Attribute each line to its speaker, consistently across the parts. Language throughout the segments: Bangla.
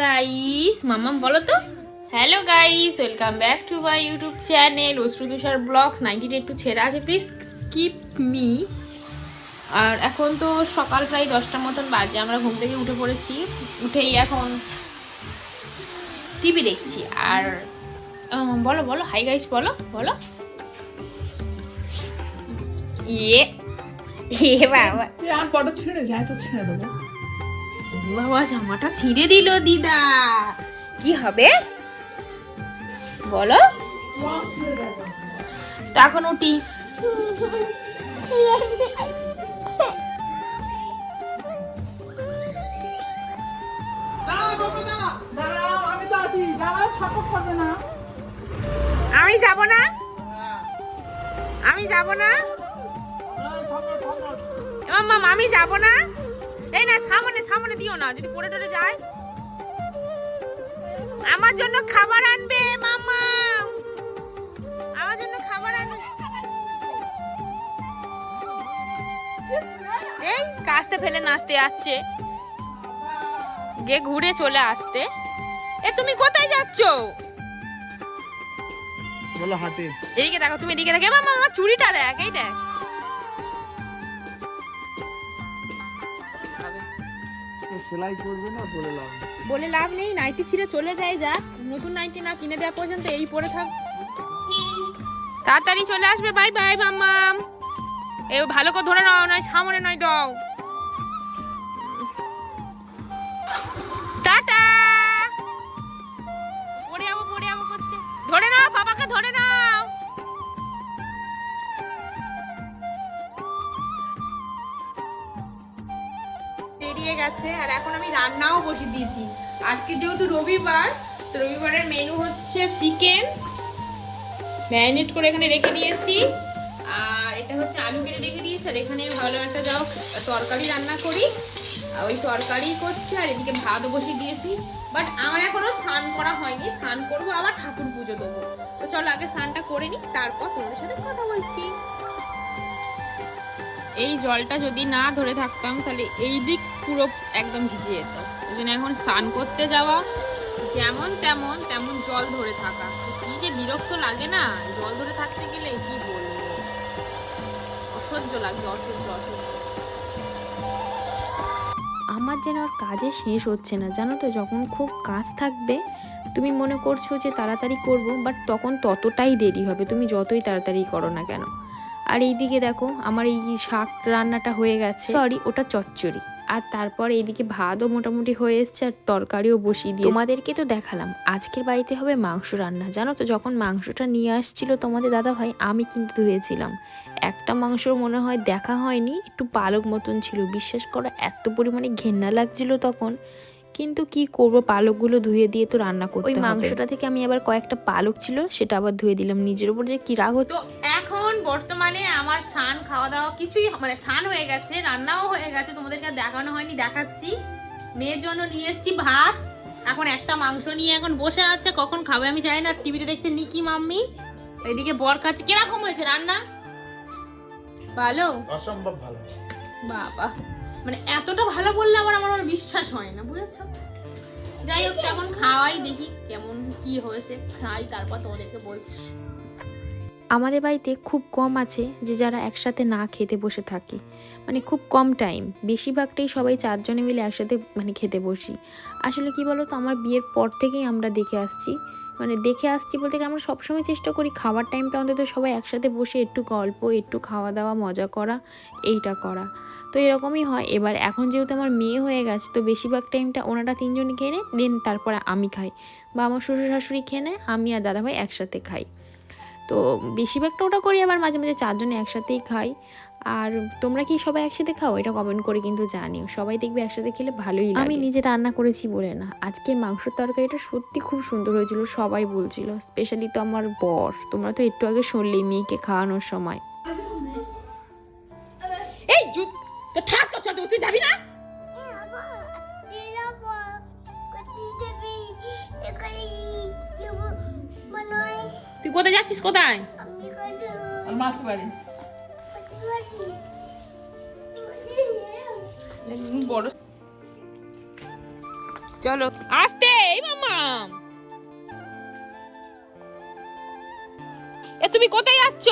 Speaker 1: গাইস মামাম বলো তো। Hello guys welcome back to my YouTube channel Ashru Tushar vlog nineteen একটু ছেড়ে আছে প্লিজ স্কিপ মি আর এখন তো সকাল প্রায় দশটার মতন বাজে, আমরা ঘুম থেকে উঠে পড়েছি, উঠেই এখন টিভি দেখছি। আর বলো বলো হাই গাইস বলো বলো। ইয়ে এ বাবা।
Speaker 2: তুই আমার পটা ছেড়ে যায় তো ছেড়ে দেবো।
Speaker 1: বাবা, জামাটা ছিঁড়ে দিল, দিদা। কি হবে? বলো। এখন উঠি
Speaker 2: আমি
Speaker 1: যাব না? আমি যাব না? আমি যাব না? এই না সামনে সামনে দিও না যদি পড়ে টরে যায়। আমার জন্য খাবার আনবে মামা। আমার জন্য খাবার আনবে। এই কাস্তে ফেলে নাচতে যাচ্ছে। গিয়ে ঘুরে চলে আসতে। এ তুমি কোথায় যাচ্ছ?
Speaker 2: বলো হাতে।
Speaker 1: এদিকে দেখো তুমি এদিকে দেখে মামা আমার চুড়িটা দেখ এই দেখ।
Speaker 2: সেলাই করবে না বলে লাভ
Speaker 1: বলে লাভ নেই, নাইটি ছিঁড়ে চলে যায় যা। নতুন নাইটি না কিনে দেওয়া পর্যন্ত এই পরে থাক। তাড়াতাড়ি চলে আসবে, বাই বাই মাম্মাম এ, ভালো করে ধরে নাও, নয় সামনে নয় দাও। টাটা! পড়ে যাব পড়ে যাব করছে। ধরে নাও, বাবাকে ধরে নাও। গেছে আর এখন আমি রান্নাও বসিয়ে দিয়েছি। আজকে যেহেতু রবিবার, তো রবিবারের মেনু হচ্ছে চিকেন ম্যারিনেট করে এখানে রেখে দিয়েছি। আর এটা হচ্ছে আলু কেটে রেখে দিয়েছি, আর এখানে ভালো একটা যাও, তরকারি রান্না করি। ওই তরকারি করছি, আর এদিকে ভাতও বসিয়ে দিয়েছি। বাট আমার এখনও স্নান করা হয়নি, স্নান করব আবার ঠাকুর পুজো দেবো। তো চলো আগে স্নানটা করে নিই, তারপর তোমাদের সাথে কথা বলছি। এই জলটা যদি না ধরে থাকতাম, তাহলে এই দিক পুরো একদম ভিজে যেত। ওই জন্য এখন স্নান করতে যাওয়া যেমন তেমন তেমন জল ধরে থাকা। কি যে বিরক্ত লাগে না? জল ধরে থাকতে গেলে কি বলব? অসহ্য লাগছে অসহ্য অসহ্য।
Speaker 3: আমার যেন আর কাজে শেষ হচ্ছে না। জানো তো যখন খুব কাজ থাকবে তুমি মনে করছ যে তাড়াতাড়ি করব বাট তখন ততটাই দেরি হবে। তুমি যতই তাড়াতাড়ি করো না কেন। আর এইদিকে দেখো আমার এই শাক রান্নাটা হয়ে গেছে। সরি ওটা চচ্চড়ি। আর তারপর এইদিকে ভাতও মোটামুটি হয়ে এসছে আর তরকারিও বসিয়ে দিয়ে তোমাদেরকে তো দেখালাম, আজকের বাড়িতে হবে মাংস রান্না। জানো তো, যখন মাংসটা নিয়ে আসছিল তোমাদের দাদা ভাই আমি কিন্তু ধুয়েছিলাম। একটা মাংস মনে হয় দেখা হয়নি, একটু পালক মতন ছিল। বিশ্বাস করা, এত পরিমাণে ঘেন্না লাগছিল তখন। কিন্তু কি করব? পালকগুলো ধুয়ে দিয়ে তো রান্না করতে ওই মাংসটা থেকে আমি আবার কয়েকটা পালক ছিল সেটা আবার ধুয়ে দিলাম নিজের উপর যে কি রাগ হতো
Speaker 1: তো এখন বর্তমানে আমার স্নান খাওয়া দাওয়া কিছুই মানে স্নান হয়ে গেছে রান্নাও হয়ে গেছে তোমাদেরকে আর দেখানো হয়নি দেখাচ্ছি। মেয়ের জন্য নিয়ে এসেছি ভাত এখন একটা মাংস নিয়ে এখন বসে আছে কখন খাবে আমি জানি না টিভিতে দেখছে নিকি মাম্মি এদিকে বর কাছে কীরকম হয়েছে রান্না? ভালো?
Speaker 2: অসম্ভব ভালো।
Speaker 1: বাবা। মানে এতটা ভালো বললে আবার আমার আমার বিশ্বাস হয় না, বুঝেছ? যাই হোক, এখন খাওয়াই, দেখি কেমন কি হয়েছে। খাই, তারপর তোমাদেরকে বলছি।
Speaker 3: আমাদের বাড়িতে খুব কম আছে যে যারা একসাথে না খেতে বসে থাকে। মানে খুব কম টাইম বেশিরভাগটাই সবাই চারজনে মিলে একসাথে মানে খেতে বসি। আসলে কি বলো তো আমার বিয়ের পর থেকেই আমরা দেখে আসছি মানে দেখে আসছি বলতে গেলে আমরা সবসময় চেষ্টা করি খাবার টাইমটা অন্তত সবাই একসাথে বসে একটু গল্প, একটু খাওয়া দাওয়া, মজা করা, এইটা করা। তো এরকমই হয়। এবার এখন যেহেতু আমার মেয়ে হয়ে গেছে, তো বেশিরভাগ টাইমটা ওনারা তিনজন খেয়ে নেয় দেন তারপরে আমি খাই। বা আমার শ্বশুর শাশুড়ি খেয়ে নেয়, আমি আর দাদাভাই একসাথে খাই। তো বেশিরভাগটা ওটা করি, আবার মাঝে মাঝে চারজনে একসাথেই খাই। আর তোমরা কি সবাই একসাথে খাও? এটা কমেন্ট করে কিন্তু জানিও। সবাই দেখবে একসাথে খেলে ভালোই লাগে। আমি নিজে রান্না করেছি বলে না। আজকের মাংসের তরকারিটা সত্যি খুব সুন্দর হয়েছিল সবাই বলছিল। স্পেশালি তো আমার বর। তোমরা তো একটু আগে শুনলেই মেয়েকে খাওয়ানোর সময়।
Speaker 1: এই তুই যাবি না? তুই কোথায় যাচ্ছিস কোথায়?
Speaker 2: মাছ বাড়ি।
Speaker 1: বড়। চলো আসতে এই মামা এ তুমি কোথায় যাচ্ছ?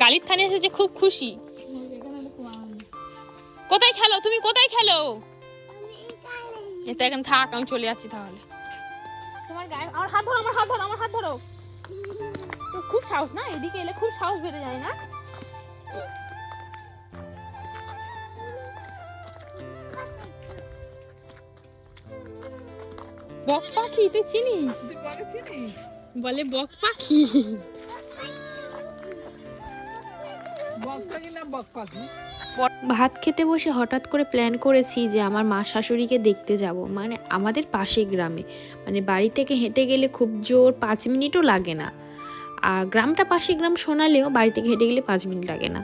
Speaker 1: কালির থানে এসেছে খুব খুশি। কোথায় খেলো? তুমি কোথায় খেলো? এটা এখন থাক আমি চলে যাচ্ছি তাহলে। তোমার গায়ে আমার হাত ধরো আমার হাত ধরো আমার হাত ধরো। তো খুব সাহস না? এদিকে এলে খুব সাহস বেড়ে যায় না? বক পাখি তুই চিনিস?
Speaker 2: বলে
Speaker 1: বক পাখি।
Speaker 2: বক পাখি না বক পাখি?
Speaker 3: ভাত খেতে বসে হঠাৎ করে প্ল্যান করেছি যে আমার মা শাশুড়িকে দেখতে যাব। মানে আমাদের পাশের গ্রামে। মানে বাড়ি থেকে হেঁটে গেলে খুব জোর পাঁচ মিনিটও লাগে না। আর গ্রামটা পাশে গ্রাম শোনালেও বাড়ি থেকে হেঁটে গেলে পাঁচ মিনিট লাগে না।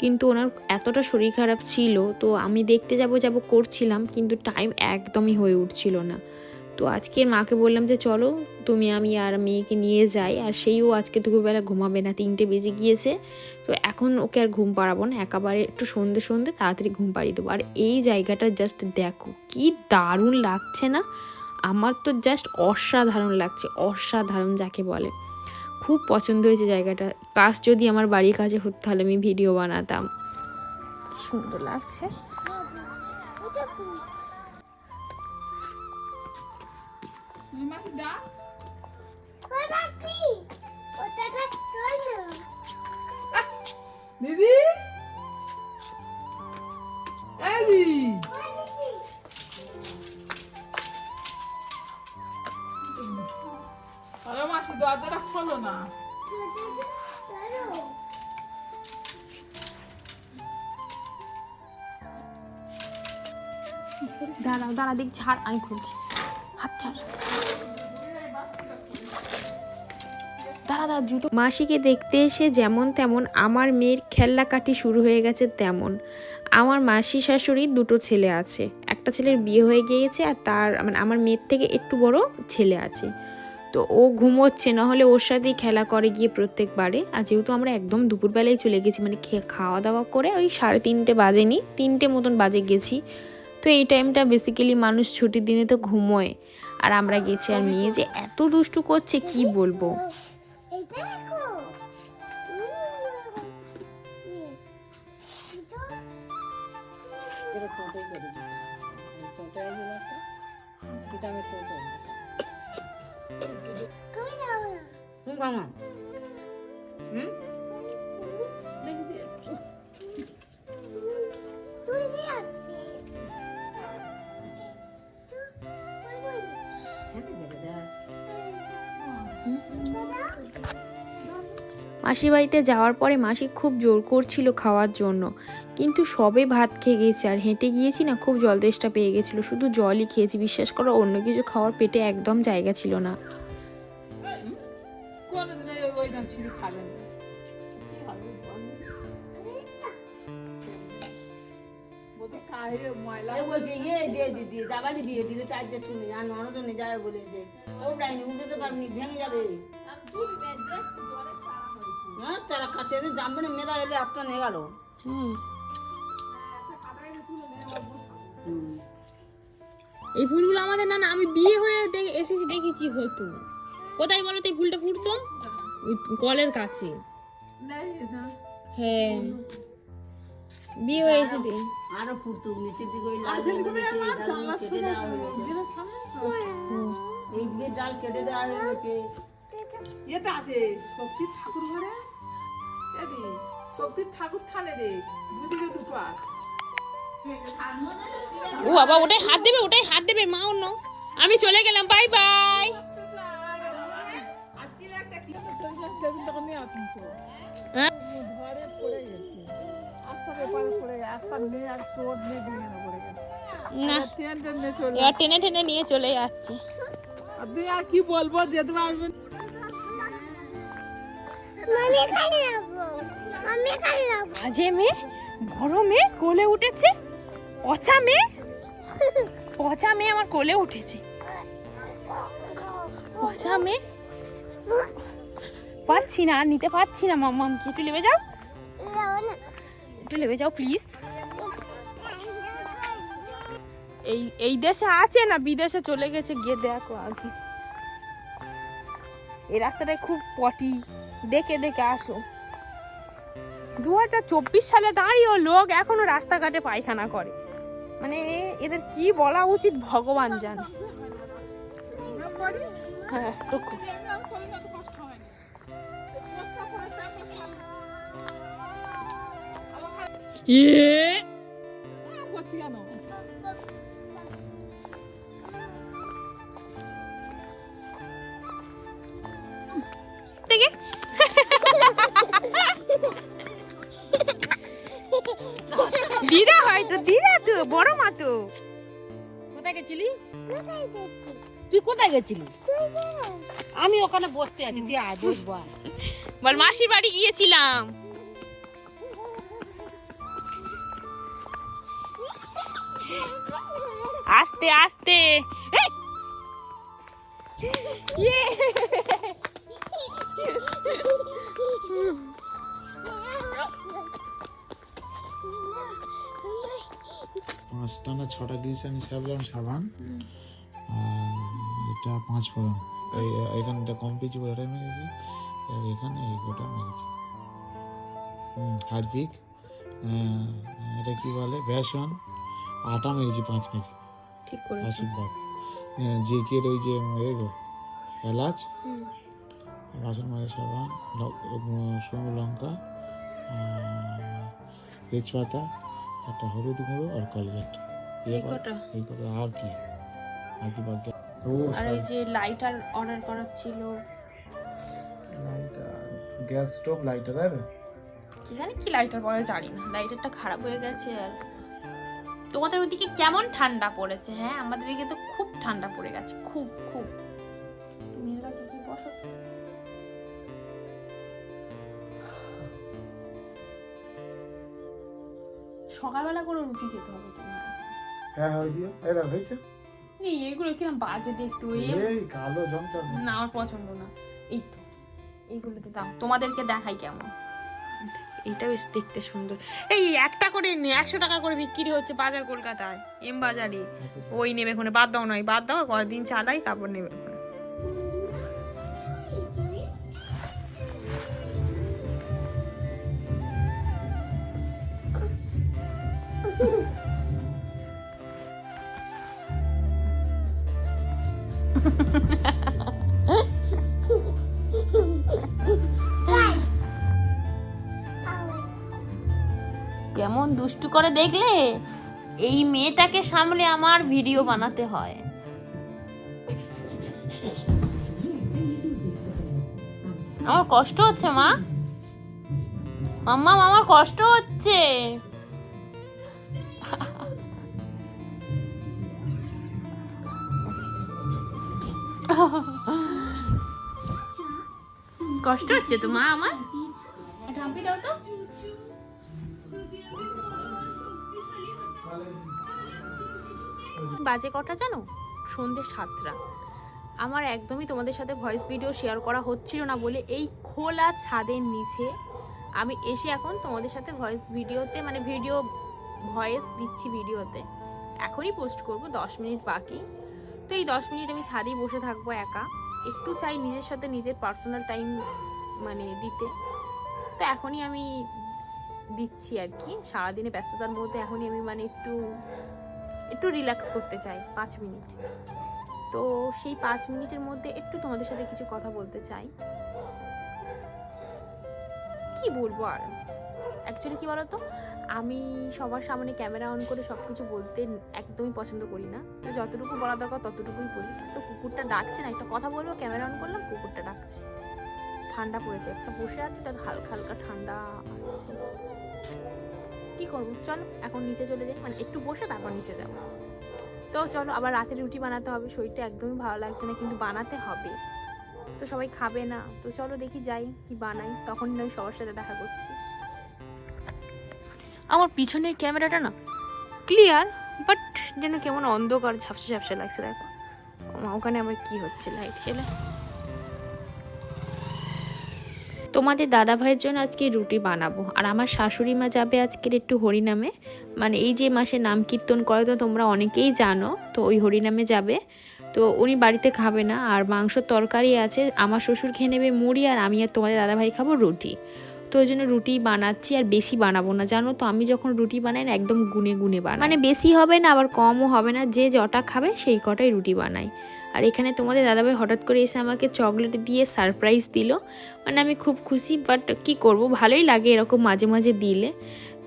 Speaker 3: কিন্তু ওনার এতটা শরীর খারাপ ছিল, তো আমি দেখতে যাব যাব করছিলাম, কিন্তু টাইম একদমই হয়ে উঠছিল না। তো আজকে মাকে বললাম যে, চলো, তুমি, আমি আর মেয়েকে নিয়ে যাই। আর সেইও আজকে দুপুরবেলা ঘুমাবে না, তিনটে বেজে গিয়েছে। তো এখন ওকে আর ঘুম পাড়াবো না, একেবারে একটু সন্ধে সন্ধে তাড়াতাড়ি ঘুম পাড়িয়ে দেবো। আর এই জায়গাটা জাস্ট দেখো, কি দারুণ লাগছে না? আমার তো জাস্ট অসাধারণ লাগছে, অসাধারণ যাকে বলে। খুব পছন্দ হয়েছে জায়গাটা। কাজ যদি আমার বাড়ির কাছে হতো তাহলে আমি ভিডিও বানাতাম। সুন্দর লাগছে।
Speaker 2: দিদি। দরজাটা খোলো না।
Speaker 1: দাঁড়া দাঁড়া দেখ ছাড় আমি খুলছি। হাত ছাড়। দাঁড়া জুতো
Speaker 3: মাসিকে দেখতে এসে যেমন তেমন আমার মেয়ের খেলনাকাটি শুরু হয়ে গেছে তেমন। আমার মাসি শাশুড়ির দুটো ছেলে আছে। একটা ছেলের বিয়ে হয়ে গিয়েছে আর তার মানে আমার মেয়ের থেকে একটু বড় ছেলে আছে। তো ও ঘুমোচ্ছে, নাহলে ওর সাথেই খেলা করে গিয়ে প্রত্যেকবারে। আর যেহেতু আমরা একদম দুপুরবেলায় চলে গেছি মানে খাওয়া দাওয়া করে ওই সাড়ে তিনটে বাজেনি, তিনটে মতন বাজে গেছি। তো এই টাইমটা বেসিক্যালি মানুষ ছুটির দিনে তো ঘুমোয়। আর আমরা গেছি আর নিয়ে যে এত দুষ্টু করছে, কি বলব?
Speaker 4: এটা দেখো
Speaker 3: মাসি বাড়িতে যাওয়ার পরে মাসি খুব জোর করছিল খাওয়ার জন্য। কিন্তু সবে ভাত খেয়ে গেছে আর হেঁটে গিয়েছি না, খুব জল তেষ্টা পেয়ে গেছিল। শুধু জলই খেয়েছি, বিশ্বাস করো, অন্য কিছু খাওয়ার পেটে একদম জায়গা ছিল না।
Speaker 5: বলছে ইয়ে দিয়ে দিদি দাবালি দিয়ে দিলে চারটে শুনে আর নরজনে যায় বলে যে ওটাই নি উঠতে পারবি ভেঙে যাবে। হ্যাঁ তারা কাছে জামবনে মেলা এলে নিয়ে গেল
Speaker 1: এই ফুলগুলো আমাদের না না আমি বিয়ে হয়ে এসেছি দেখেছি হতো। কোথায় বলো তো এই ফুলটা ফুটতো? ওই কলের কাছে। হ্যাঁ। বিয়ে হয়ে এসেছে
Speaker 5: আরও ফুটতো নিচের দিকে ওই লাল কেটে দেওয়া হয়েছে। এই দিকে ডাল কেটে দেওয়া হয়েছে।
Speaker 2: আছে শক্তির ঠাকুর ঘরে। এদি শক্তির ঠাকুর থানে রে দুদিকে দুটো আছে।
Speaker 1: ও বাবা ওটাই হাত দেবে ওটাই হাত দেবে মা অন্য। আমি চলে গেলাম বাই বাই?
Speaker 2: ঘরে পড়ে গেছে আস্তার এপারে পড়ে গেছে আর চোর নেই দিয়ে পড়ে গেছে
Speaker 1: না টেনে টেনে নিয়ে চলে যাচ্ছে।
Speaker 2: আর তুই আর কি বলব যেতে পারবেন
Speaker 1: আজে মেয়ে বড় মেয়ে কোলে উঠেছে। পচা মেয়ে? পচা মেয়ে আমার কোলে উঠেছে। পচা মেয়ে? পারছি না, আর নিতে পারছি না মাম্মামকে একটু নেমে যাও। একটু নেমে যাও প্লিজ এই এই দেশে আছে না, বিদেশে চলে গেছে, গিয়ে দেখো আগে। এই রাস্তাটায় খুব পটি। দেখে দেখে আসো। দু হাজার চব্বিশ সালে দাঁড়িয়েও লোক এখনও রাস্তাঘাটে পায়খানা করে। মানে এদের কি বলা উচিত, ভগবান জানে। হ্যাঁ তো খুব ইয়ে থেকে দিদা হয়তো দিদা তো বড় মা তো
Speaker 5: কোথায় গেছিলি তুই কোথায় গেছিলি আমি ওখানে বসতে আছি তুই আয় বসবো
Speaker 1: বল মাসির বাড়ি গিয়েছিলাম আস্তে আস্তে!
Speaker 6: পাঁচটা না ছটা দিয়েছে আমি সাবলাম সাবান। এটা পাঁচ ফোড়ন। এই এখানে এটা কম পিচি করে এটাই মেরেছি। আর এখানে এই গোটা মেরেছি। হারপিক। এটা কি বলে? বেসন। আটা মেরেছি পাঁচ কেজি।
Speaker 1: ঠিক করেছি।
Speaker 6: আশীর্বাদ জিকের ওই যে এলাচ মাজা সাবান ল- শুকনো লঙ্কা তেজপাতা একটা হলুদ গুঁড়ো আর কলগেট।
Speaker 1: এই কটা?
Speaker 6: আর কি? আর কি বাকি?
Speaker 1: আর ওই যে লাইটার অর্ডার করার ছিল।
Speaker 6: গ্যাস স্টোভ লাইটার তো
Speaker 1: কি জানি কি লাইটার বলে জানি না। লাইটারটা খারাপ হয়ে গেছে আর তোমাদের ওদিকে কেমন ঠান্ডা পড়েছে? হ্যাঁ আমাদের দিকে তো খুব ঠান্ডা পড়ে গেছে খুব খুব। তুমি কাছে কি বসো। সকালবেলা করে রুটি খেতে হবে তোমার।
Speaker 6: হ্যাঁ হয় দিও। এই দাও হয়েছে?
Speaker 1: এই এগুলো কিরম বাজে দেখতে এই
Speaker 6: এই কালো জমচম
Speaker 1: না আমার পছন্দ না। এই তো এইগুলোতে দাম তোমাদেরকে দেখাই কেমন। এইটা বেশ দেখতে সুন্দর। এই একটা করে নে, একশো টাকা করে বিক্রি হচ্ছে বাজার কলকাতায় এম বাজারে।
Speaker 6: আচ্ছা আচ্ছা।
Speaker 1: ওই নেবে ওখানে বাদ দাও নয় বাদ দাও কদিন চালাই তারপর নেবে। দুষ্টু করে দেখলে এই মেয়েটাকে সামলে আমার ভিডিও বানাতে হয়। আমার কষ্ট হচ্ছে, মা। মাম্মা, আমার কষ্ট হচ্ছে। কষ্ট হচ্ছে তো, মা, আমার? দাও তো। বাজে কটা জানো? সন্ধে সাতটা। আমার একদমই তোমাদের সাথে ভয়েস ভিডিও শেয়ার করা হচ্ছিল না বলে এই খোলা ছাদের নিচে আমি এসে এখন তোমাদের সাথে ভয়েস ভিডিওতে মানে ভিডিও ভয়েস দিচ্ছি ভিডিওতে এখনই পোস্ট করব, দশ মিনিট বাকি। তো এই দশ মিনিট আমি ছাদেই বসে থাকব একা। একটু চাই নিজের সাথে নিজের পার্সোনাল টাইম মানে দিতে। তো এখনই আমি দিচ্ছি আর কি। সারাদিনে ব্যস্ততার মধ্যে এখনই আমি মানে একটু একটু রিল্যাক্স করতে চাই, পাঁচ মিনিট। তো সেই পাঁচ মিনিটের মধ্যে একটু তোমাদের সাথে কিছু কথা বলতে চাই। কি বলব আর? অ্যাকচুয়ালি কি বলতো? আমি সবার সামনে ক্যামেরা অন করে সব কিছু বলতে একদমই পছন্দ করি না। তো যতটুকু বলা দরকার ততটুকুই বলি। তো কুকুরটা ডাকছে না, একটা কথা বলব ক্যামেরা অন করলাম, কুকুরটা ডাকছে। ঠান্ডা পড়েছে, একটা বসে আছে, তার হালকা হালকা ঠান্ডা আসছে। কি করব? চলো, এখন নিচে চলে যাই। মানে একটু বসে তারপর নিচে যাব। তো চলো, আবার রাতে রুটি বানাতে হবে। শরীরটা একদমই ভালো লাগছে না, কিন্তু বানাতে হবে। তো সবাই খাবে না। তো চলো দেখি যাই, কি বানাই। তখন নয় সবার সাথে দেখা করছি। আমার পিছনের ক্যামেরাটা না ক্লিয়ার, বাট যেন কেমন অন্ধকার, ঝাপসা ঝাপসা লাগছে, দেখো। ওখানে আমার কি হচ্ছে লাইট ছেলে
Speaker 3: তোমাদের দাদা ভাইয়ের জন্য আজকে রুটি বানাবো। আর আমার শাশুড়ি মা যাবে আজকের একটু হরিনামে। মানে এই যে মাসে নাম কীর্তন করে, তো তোমরা অনেকেই জানো, তো ওই হরিনামে যাবে। তো উনি বাড়িতে খাবে না, আর মাংসর তরকারি আছে। আমার শ্বশুর খেয়ে নেবে মুড়ি, আর আমি আর তোমাদের দাদাভাই খাব রুটি। তো ওই জন্য রুটি বানাচ্ছি, আর বেশি বানাবো না। জানো তো, আমি যখন রুটি বানাই না, একদম গুনে গুনে বানাই। মানে বেশি হবে না, আবার কমও হবে না। যে যটা খাবে, সেই কটাই রুটি বানাই। আর এখানে তোমাদের দাদাভাই হঠাৎ করে এসে আমাকে চকলেট দিয়ে সারপ্রাইজ দিল। মানে আমি খুব খুশি বাট কি করব? ভালোই লাগে এরকম মাঝে মাঝে দিলে।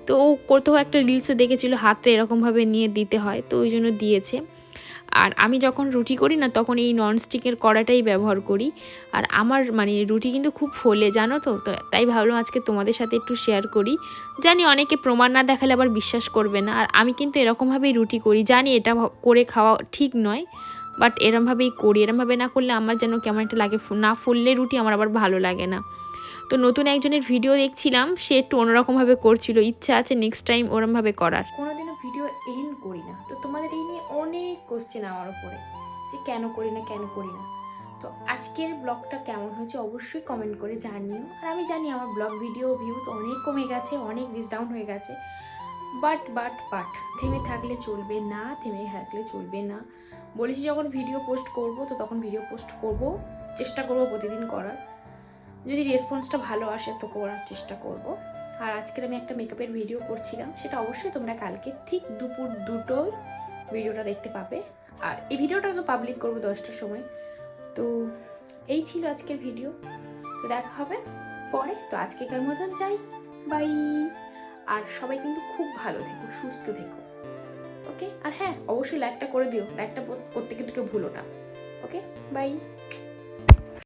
Speaker 3: তো ও কোথাও একটা রিলসে দেখেছিল, হাতটা এরকমভাবে নিয়ে দিতে হয়, তো ওই জন্য দিয়েছে। আর আমি যখন রুটি করি না, তখন এই ননস্টিকের কড়াটাই ব্যবহার করি। আর আমার মানে রুটি কিন্তু খুব ফোলে, জানো তো? তাই ভাবলাম আজকে তোমাদের সাথে একটু শেয়ার করি। জানি অনেকে প্রমাণ না দেখালে আবার বিশ্বাস করবে না। আর আমি কিন্তু এরকমভাবেই রুটি করি, জানি এটা করে খাওয়া ঠিক নয়। বাট এরমভাবেই করি, এরমভাবে না করলে আমার যেন কেমন একটা লাগে না ফুললে রুটি আমার আবার ভালো লাগে না। তো নতুন একজনের ভিডিও দেখছিলাম, সে একটু অন্যরকমভাবে করছিল, ইচ্ছা আছে নেক্সট টাইম ওরমভাবে করার।
Speaker 1: কোনোদিনও ভিডিও এন্ড করি না। তো তোমাদের এই নিয়ে অনেক কোশ্চেন আমার উপরে, যে কেন করি না, কেন করি না? তো আজকের ব্লগটা কেমন হয়েছে অবশ্যই কমেন্ট করে জানিও। আর আমি জানি আমার ব্লগ ভিডিও ভিউজ অনেক কমে গেছে, অনেক রিচ ডাউন হয়ে গেছে। বাট বাট বাট থেমে থাকলে চলবে না, থেমে থাকলে চলবে না। বলেছি যখন ভিডিও পোস্ট করব, তো তখন ভিডিও পোস্ট করব। চেষ্টা করব প্রতিদিন করার। যদি রেসপন্সটা ভালো আসে, তো করার চেষ্টা করব। আর আজকের আমি একটা মেকআপের ভিডিও করছিলাম, সেটা অবশ্যই তোমরা কালকে ঠিক দুপুর দুটোই ভিডিওটা দেখতে পাবে। আর এই ভিডিওটা তো পাবলিক করব দশটার সময়। তো এই ছিল আজকের ভিডিও তো দেখা হবে পরে। তো আজকেকার মতন যাই। বাই আর সবাই কিন্তু খুব ভালো থেকো, সুস্থ থেকো। ওকে? আর হ্যাঁ অবশ্যই লাইকটা করে দিও। লাইকটা করতে কিন্তু কেউ ভুলো না। ওকে? বাই